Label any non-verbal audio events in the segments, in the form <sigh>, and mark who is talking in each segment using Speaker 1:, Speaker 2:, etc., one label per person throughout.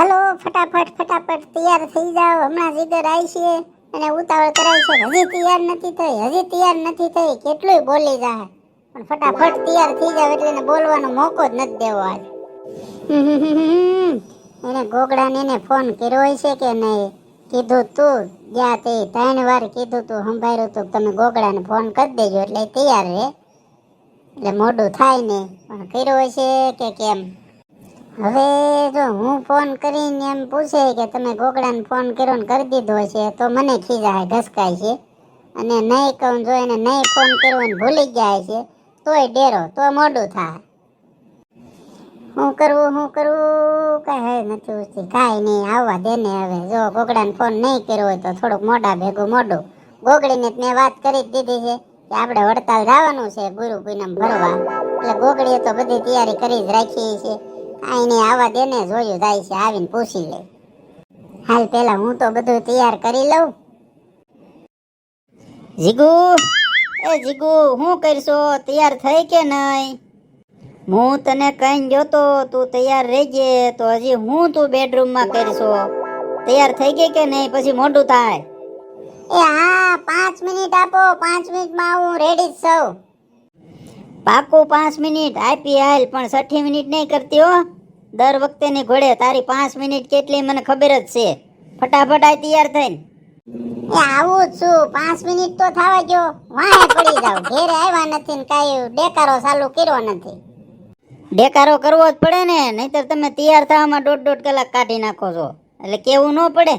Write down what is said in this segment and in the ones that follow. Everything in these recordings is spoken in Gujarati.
Speaker 1: હાલો, ફટાફટ ફટાફટ તૈયાર થઈ જાઓ. હમણાં જીગર આવી છે અને ઉતાવળ કરાય છે. હજી તૈયાર નથી થઈ, હજી તૈયાર નથી થઈ. કેટલુંય બોલી જાય પણ ફટાફટ તૈયાર થઈ જાવ એટલે એને બોલવાનો મોકો જ નથી દેવો આજ. <laughs> એને ગોગડાને એને ફોન કર્યો હોય છે કે નહીં? કીધું તું ગયા તે ત્રણ વાર કીધું તું, સંભાળ્યું તું તમે ગોગડાને ફોન કરી દેજો એટલે તૈયાર રહે. એટલે મોડું થાય ને. પણ કર્યો છે કે કેમ? હવે જો હું ફોન કરીને એમ પૂછે કે તમે ગોગડાને ફોન કર્યો ને કરી દીધો છે, તો મને ખીજાય, ઘસકાય છે. અને નહીં કહું જો એને નહીં ફોન કર્યો ને ભૂલી જાય છે, તોય ડેરો, તો મોડું થાય. હું કરવું હું કરવું, કાંઈ નથી ઉઠતી કાંઈ નહીં, આવવા દે ને હવે. જો ગોગડાને ફોન નહીં કર્યો હોય તો થોડુંક મોઢા ભેગું મોઢું. ગોગડીને મેં વાત કરી દીધી છે કે આપણે વડતાલ જવાનું છે ગુરુ પૂનમ ભરવા. એટલે ગોગડીએ તો બધી તૈયારી કરી જ રાખી છે. કાંઈ આવા દેને જોયું જાય છે આવીને પૂછી લે. હાલ પેલા હું તો બધું તૈયાર કરી લઉં.
Speaker 2: જીગુ એ જીગુ હું કરશો? તૈયાર થઈ કે નહીં? હું તને કઈ જોતો તું તૈયાર રહેજે તો હજી હું તું બેડરૂમમાં કરશો? તૈયાર થઈ ગઈ કે નહીં? પછી મોઢું થાય.
Speaker 1: એ હા પાંચ મિનિટ આપો પાંચ મિનિટમાં હું રેડી જ છું.
Speaker 2: પાકું પાંચ મિનિટ આપી હાલ પણ છઠ્ઠી મિનિટ નહીં કરતી હો. દર વખતેની ઘોડે તારી પાંચ મિનિટ કેટલી મને ખબર જ છે. ફટાફટ આ તૈયાર થઈને.
Speaker 1: એ આવું જ છું. પાંચ મિનિટ તો થવા ગયો. વાહે પડી જાવ ઘેરે આવ્યા નથી ને કાંઈ ડેકારો ચાલુ કર્યો નથી.
Speaker 2: ડેકારો કરવો જ પડે ને. નહીતર તમે તૈયાર થવામાં દોઢ દોઢ કલાક કાઢી નાખો છો. એટલે કેવું ન પડે.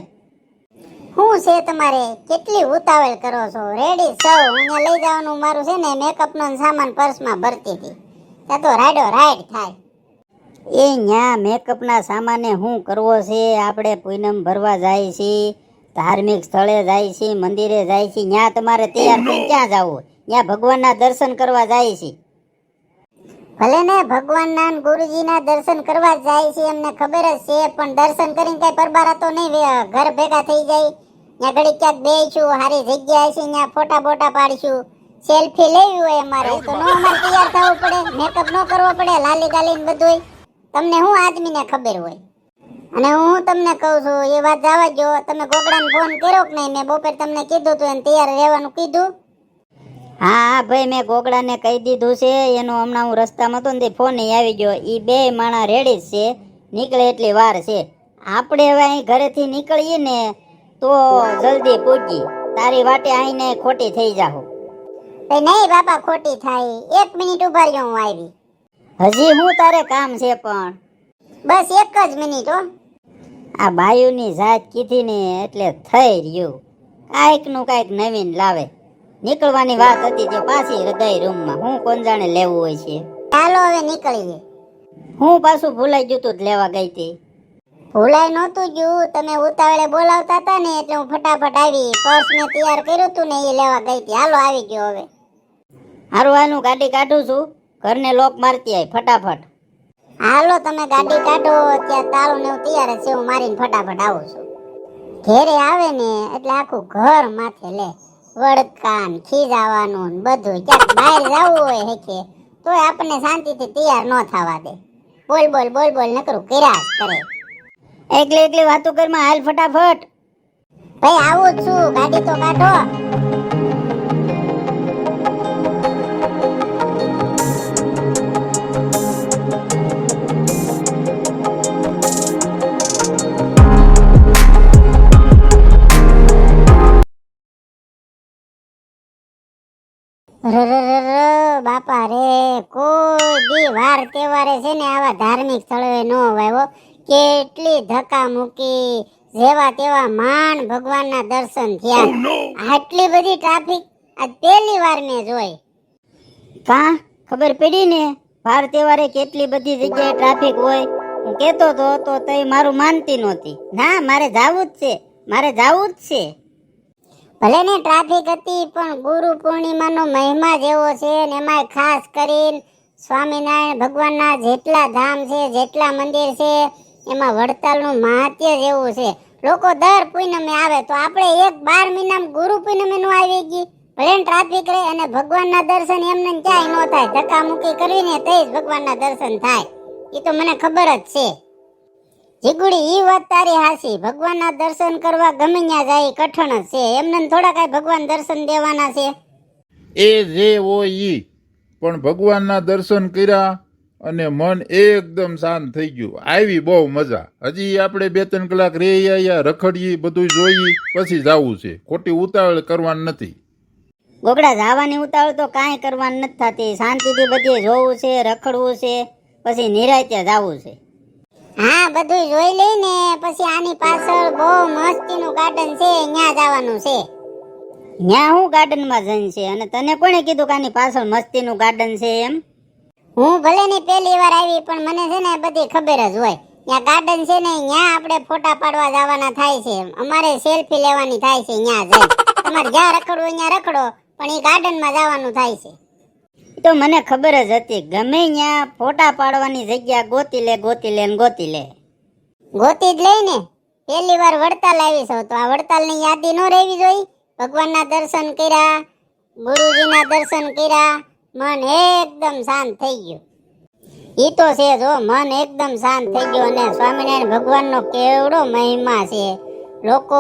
Speaker 1: શું છે તમારે? કેટલી ઉતાવળ કરો છો? રેડી સૌ અહીંયા લઈ જવાનું. મારું છે ને મેકઅપનો સામાન પર્સમાં ભરતી હતી. ત્યાં તો રાડો રાઈડ થાય.
Speaker 2: એ ન્યા મેકઅપના સામાને શું કરવો છે? આપણે પૂનમ ભરવા જાય છે ધાર્મિક સ્થળે જાય છે મંદિરે જાય છે. ન્યા તમારે તૈયાર થઈ ક્યાં જવું ત્યાં ભગવાનના દર્શન કરવા જાય છે.
Speaker 1: ભલે ને ભગવાનના ને ગુરુજીના દર્શન કરવા જાય છે એમને ખબર જ છે પણ દર્શન કરીને કઈ પરબારા તો નહીં ઘર ભેગા થઈ જાય. ત્યાં ઘડી ક્યાંક બેસું સારી જગ્યા છે ત્યાં ફોટા બોટા પાડીશું. સેલ્ફી લેવી હોય અમારે તો નો અમારે તૈયાર થવું પડે મેકઅપ નો કરવો પડે લાલી ગાલી ને બધું તમને હું આદમીને ખબર હોય? અને હું તમને કહું છું એ વાત જવા જો તમે ગોગડાને ફોન કર્યો કે નહીં? મેં બપોર તમને કીધું તું એને તૈયાર રહેવાનું કીધું.
Speaker 2: હા હા ભાઈ મેં ગોગડાને કહી દીધું છે. એનું હમણાં હું રસ્તામાં હતો ને તે ફોન આવી ગયો. એ બે માણા રેડી છે. નીકળે એટલી વાર છે. આપણે હવે અહીં ઘરેથી નીકળીએ ને તો જલ્દી પૂજી તારી વાટે અહીંને ખોટી થઈ જાઓ
Speaker 1: નહીં બાપા ખોટી થાય. એક મિનિટ ઊભા રહ્યો હું આવી.
Speaker 2: હજી હું તારે કામ છે પણ.
Speaker 1: બસ એક જ મિનિટ હો.
Speaker 2: આ બાયુની જાત કીધી ને એટલે થઈ રહ્યું. કાંઈકનું કાંઈક નવીન લાવે. નીકળવાની વાત હતી તે પાછી હૃદય રૂમમાં. હું કોણ જાણે લેવું હોય છે?
Speaker 1: ચાલો હવે નીકળીએ.
Speaker 2: હું પાછું ભૂલાઈ ગયું તું જ લેવા ગઈ હતી.
Speaker 1: ભૂલાઈ નહોતું ગયું તમે ઉતાવળે બોલાવતા હતા ને એટલે હું ફટાફટ આવી. પર્સ મેં તૈયાર કર્યું હતું ને એ લેવા ગઈ હતી. હાલો આવી ગયો હવે.
Speaker 2: હારું આનું ગાડી કાઢું છું. ઘરને લોક મારતી આય, ફટાફટ.
Speaker 1: હાલો, તમે ગાડી કાઢો. ત્યાં તાળું ને હું તૈયાર છે. હું મારીને ફટાફટ આવું છું. ઘેરે આવે ને, એટલે આખું ઘર માથે લે. વડકાન, ખીજાવાનું ને બધું. ક્યાંક બહાર જવું હોય હેકે, તોય આપણને શાંતિથી તૈયાર ન થવા દે. બોલ બોલ બોલ બોલ, નકરું કર્યા કરે.
Speaker 2: એકલી એકલી વાતો કરમાં હાલ ફટાફટ.
Speaker 1: ભાઈ, આવું છું. ગાડી તો કાઢો. તહેવારે છે ને આવા ધાર્મિક સ્થળોએ ન વાવ્યો કેટલી ધક્કા મૂકી જેવા તેવા માંડ ભગવાનના દર્શન થયા. આટલી બધી ટ્રાફિક આ પહેલી વાર મેં જોઈ.
Speaker 2: કા? ખબર પડી ને? વાર તહેવારે કેટલી બધી જગ્યાએ ટ્રાફિક હોય? હું કહેતો તો તો તઈ મારું માનતી નહોતી. ના મારે જાવું જ છે. મારે જાવું જ છે.
Speaker 1: ભલે ને ટ્રાફિક હતી પણ ગુરુ પૂર્ણિમાનો મહિમા જેવો છે ને એમાં ખાસ કરીને સ્વામિનારાયણ ભગવાનના જેટલા ધામ છે, જેટલા મંદિર છે, એમાં વડતાલનું મહાત્ય જેવું છે. લોકો દર પૂનમે આવે તો આપણે એક બાર મહિનામાં ગુરુ પૂનમે નું આવી ગઈ ભલે ટ્રાફિક રહે અને ભગવાનના દર્શન એમને ક્યાંય ન થાય. ધક્કા મૂકી કરવી ને તે જ ભગવાનના દર્શન થાય. એ તો મને ખબર જ છે. જીગુડી, ઈ વાત તારી હાસી ભગવાનના દર્શન કરવા ગમે ત્યાં જાય કઠણ જ છે. એમને થોડા કાંઈ ભગવાન દર્શન દેવાના છે.
Speaker 3: એ જે હોય ઈ. પણ ભગવાનના દર્શન કર્યા અને મન એકદમ શાંત થઈ ગયું. આવી બહુ મજા. હજી આપણે બે ત્રણ કલાક રહી અહીંયા રખડીએ બધું જોઈ પછી જવું છે. ખોટી ઉતાવળ કરવાની નથી.
Speaker 2: ગોગડા જવાની ઉતાવળ તો કાંઈ કરવાની નથી થતી. શાંતિથી બધે જોવું છે રખડવું છે પછી નિરાયતે જવું છે.
Speaker 1: હા બધું જોઈ લઈને પછી આની પાછળ બહુ મસ્તીનું ગાર્ડન છે ત્યાં જવાનું છે.
Speaker 2: ત્યાં હું ગાર્ડનમાં જઈને છે અને તને કોણે કીધું કે આની પાછળ મસ્તીનું ગાર્ડન છે એમ?
Speaker 1: હું ભલે ની પહેલી વાર આવી પણ મને છે ને બધી ખબર જ હોય. ત્યાં ગાર્ડન છે ને ત્યાં આપણે ફોટા પાડવા જવાના થાય છે અમારે સેલ્ફી લેવાની થાય છે ત્યાં જઈ તમારે જ્યાં રખડવું હોય ત્યાં રખડો પણ એ ગાર્ડનમાં જવાનું થાય છે.
Speaker 2: તો મને ખબર જ હતી ગમે ત્યાં ફોટા પાડવાની જગ્યા ગોતી લે ગોતી લે ગોતી લે.
Speaker 1: ગોતી જ લઈ ને. પહેલી વાર વડતાલ આવી છો તો. આ વડતાલની યાદી ન રહેવી જોઈ ભગવાનના દર્શન કર્યા, ગુરુજીના દર્શન કર્યા, મન એકદમ શાંત થઈ ગયું. એ તો છે, જો મન એકદમ શાંત થઈ ગયું અને સ્વામિનારાયણ ભગવાનનો કેવડો મહિમા છે. લોકો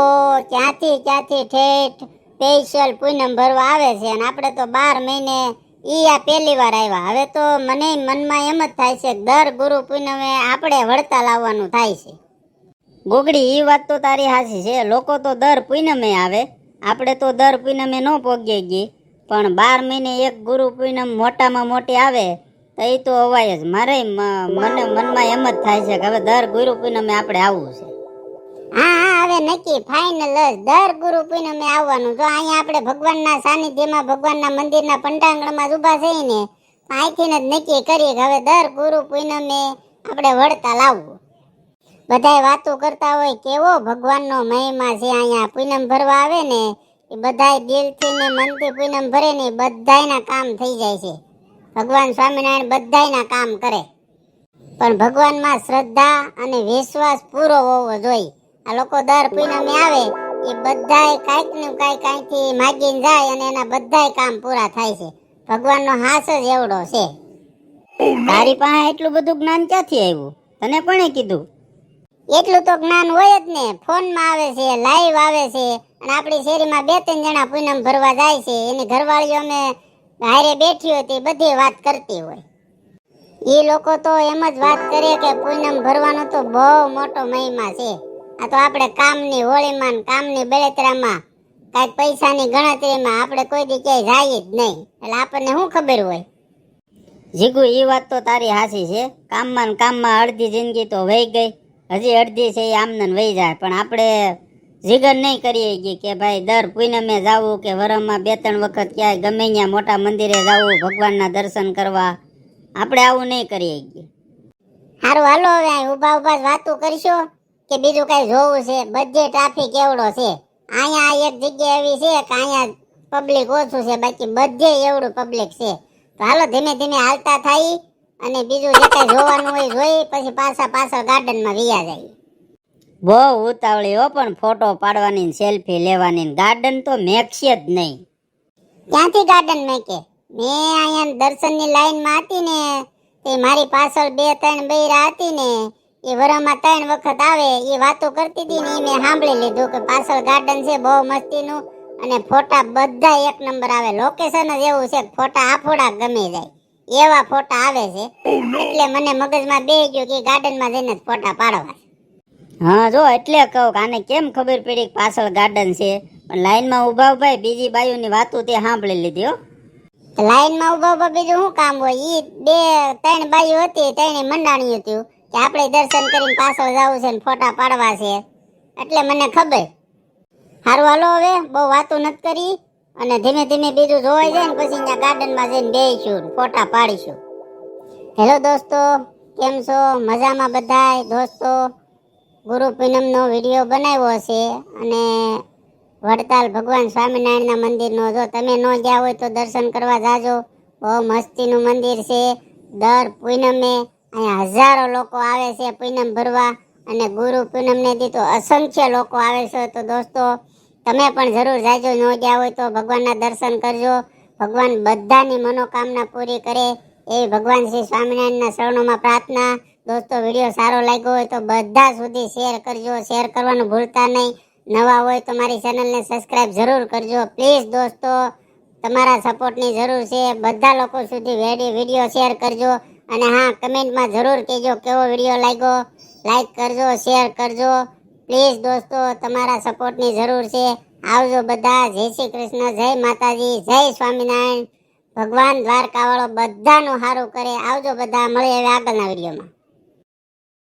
Speaker 1: ક્યાંથી ક્યાંથી ઠેઠ સ્પેશિયલ પૂનમ ભરવા આવે છે અને આપણે તો બાર મહિને એ આ પહેલી વાર આવ્યા. હવે તો મને મનમાં એમ જ થાય છે દર ગુરુ પૂનમે આપણે વળતા આવવાનું થાય છે.
Speaker 2: ગોગડી એ વાત તો તારી હાસી છે. લોકો તો દર પૂનમે આવે. આપણે તો દર પૂનમે ન પોગીએ ગઈ પણ બાર મહિને એક ગુરુ પૂનમ મોટામાં મોટી આવે, તો એ તો અવાય જ. મારે મને, મનમાં એમ જ થાય છે કે હવે દર ગુરુ પૂનમે આપણે આવવું છે.
Speaker 1: હા હા, હવે નક્કી ફાઇનલ જ. દર ગુરુ પૂનમે આવવાનું. જો અહીંયા આપણે ભગવાનના સાનિધ્યમાં, ભગવાનના મંદિરના પંડાંગણમાં જ ઊભા થઈને અહીંથી જ નક્કી કરીએ કે હવે દર ગુરુ પૂનમે આપણે વડતાલ આવવું. બધાય વાતો કરતા હોય કેવો ભગવાનનો મહિમા છે અહીંયા? પૂનમ ભરવા આવે ને એ બધાય દિલથી ને મનથી પૂનમ ભરે ને બધાયના કામ થઈ જાય છે. ભગવાન સ્વામિનારાયણ બધાયના કામ કરે. પણ ભગવાનમાં શ્રદ્ધા અને વિશ્વાસ પૂરો હોવો જોઈએ. આ લોકો દર પૂનમે આવે એ બધાય કાંઈક ને કાંઈ કાંઈથી માગીને જાય અને એના બધાય કામ પૂરા થાય છે. ભગવાનનો હાસ જ એવડો છે.
Speaker 2: તારી પાસે એટલું બધું જ્ઞાન ક્યાંથી આવ્યું? તને કોણે કીધું?
Speaker 1: એટલું તો જ્ઞાન હોય જ ને. ફોનમાં આવે છે લાઈવ આવે છે, અને આપણી શેરીમાં બે ત્રણ જણા પૂનમ ભરવા જાય છે. એની ઘરવાળીઓ અમે હારે બેઠી હોય તે બધી વાત કરતી હોય. એ લોકો તો એમ જ વાત કરે કે પૂનમ ભરવાનો તો બહુ મોટો મહિમા છે. આ તો આપણે કામની હોળીમાં કામની બળતરામાં કાંઈક પૈસાની ગણતરીમાં આપણે કોઈ દી ક્યાંય જાય જ નહીં. એટલે આપણને શું ખબર હોય?
Speaker 2: જીગુ એ વાત તો તારી હાસી છે. કામમાં કામમાં અડધી જિંદગી તો વહી ગઈ. હજી અડધી છે એ આમને ને વહી જાય, પણ આપણે જીગર નહીં કરીએ કે કે ભાઈ દર પૂનમે જાવું કે વરમમાં બે ત્રણ વખત ક્યાંય ગમે ત્યાં મોટા મંદિરે જવું, ભગવાનના દર્શન કરવા. આપણે આવું નહીં કરીએ કે.
Speaker 1: હારું, હાલો હવે ઊભા ઊભા વાતો કરશો કે બીજું કાંઈ જોવું છે. બધે ટ્રાફિક એવડો છે. અહીંયા એક જગ્યા એવી છે કે અહીંયા પબ્લિક ઓછું છે, બાકી બધે એવડું પબ્લિક છે. તો હાલો ધીમે ધીમે હાલતા થાય. અને બીજું જે કઈ જોવાનું હોય જોઈ, પછી પાછા પાછળ ગાર્ડનમાં વિયા જાય.
Speaker 2: બહુ ઉતાવળી હો, પણ ફોટો પાડવાની સેલ્ફી લેવાની ગાર્ડન તો મેકશે જ નહીં.
Speaker 1: ક્યાંથી ગાર્ડન મેં કે મેં અહીંયા દર્શનની લાઈનમાં હતી ને, તે મારી પાછળ બે ત્રણ બૈરા હતી ને, એ વરમાં ત્રણ વખત આવે, એ વાતો કરતી હતી ને મેં સાંભળી લીધું કે પાછળ ગાર્ડન છે, બહુ મસ્તીનું, અને ફોટા બધા એક નંબર આવે. લોકેશન જ એવું છે ફોટા આફોડા ગમે જાય. એવા ફોટા આવે છે. એટલે મને મગજમાં બે ગયો કે ગાર્ડનમાં જઈને ફોટા પાડવા
Speaker 2: હા જો એટલે કહું કે આને કેમ ખબર પડી કે પાછળ ગાર્ડન છે? પણ લાઈનમાં ઊભા ઊભા બીજી બાયુની વાતો તે સાંભળી લીધી હો.
Speaker 1: લાઈનમાં ઊભા ઊભા બીજું શું કામ હોય? એ બે ત્રણ બાયુ હતી ત્રણે મંડાણી હતું કે આપણે દર્શન કરીને પાછળ જવું છે ને ફોટા પાડવા છે. એટલે મને ખબર. હારું હાલો હવે બહુ વાતો નથી કરી. અને ધીમે ધીમે બીજું જોવાઈ જાય ને પછી અહીંયા ગાર્ડનમાં જઈને બેસીશું ફોટા પાડીશું. હેલો દોસ્તો, કેમ છો? મજામાં બધાય? દોસ્તો, ગુરુ પૂનમનો વીડિયો બનાવ્યો છે અને વડતાલ ભગવાન સ્વામિનારાયણના મંદિરનો. જો તમે ન ગયા હોય તો દર્શન કરવા જાજો. બહુ મસ્તીનું મંદિર છે. દર પૂનમે અહીંયા હજારો લોકો આવે છે પૂનમ ભરવા. અને ગુરુ પૂનમને દીધો અસંખ્ય લોકો આવે છે. તો દોસ્તો તમે પણ જરૂર જાજો, ન ગયા હોય તો ભગવાનના દર્શન કરજો. ભગવાન બધાની મનોકામના પૂરી કરે. એ ભગવાન શ્રી સ્વામિનારાયણના શરણોમાં પ્રાર્થના. દોસ્તો, વીડિયો સારો લાગ્યો હોય તો બધા સુધી શેર કરજો. શેર કરવાનું ભૂલતા નહીં. નવા હોય તો મારી ચેનલને સબસ્ક્રાઇબ જરૂર કરજો. પ્લીઝ દોસ્તો, તમારા સપોર્ટની જરૂર છે. બધા લોકો સુધી વેડી વીડિયો શેર કરજો. અને હા, કમેન્ટમાં જરૂર કહેજો કેવો વીડિયો લાગ્યો. લાઈક કરજો, શેર કરજો. પ્લીઝ દોસ્તો, તમારા સપોર્ટની જરૂર છે. આવજો બધા. જય શ્રી કૃષ્ણ, જય માતાજી, જય સ્વામિનારાયણ. ભગવાન દ્વારકાવાળો બધાનું સારું કરે. આવજો બધા. મળીએ હવે આગળના વિડીયોમાં.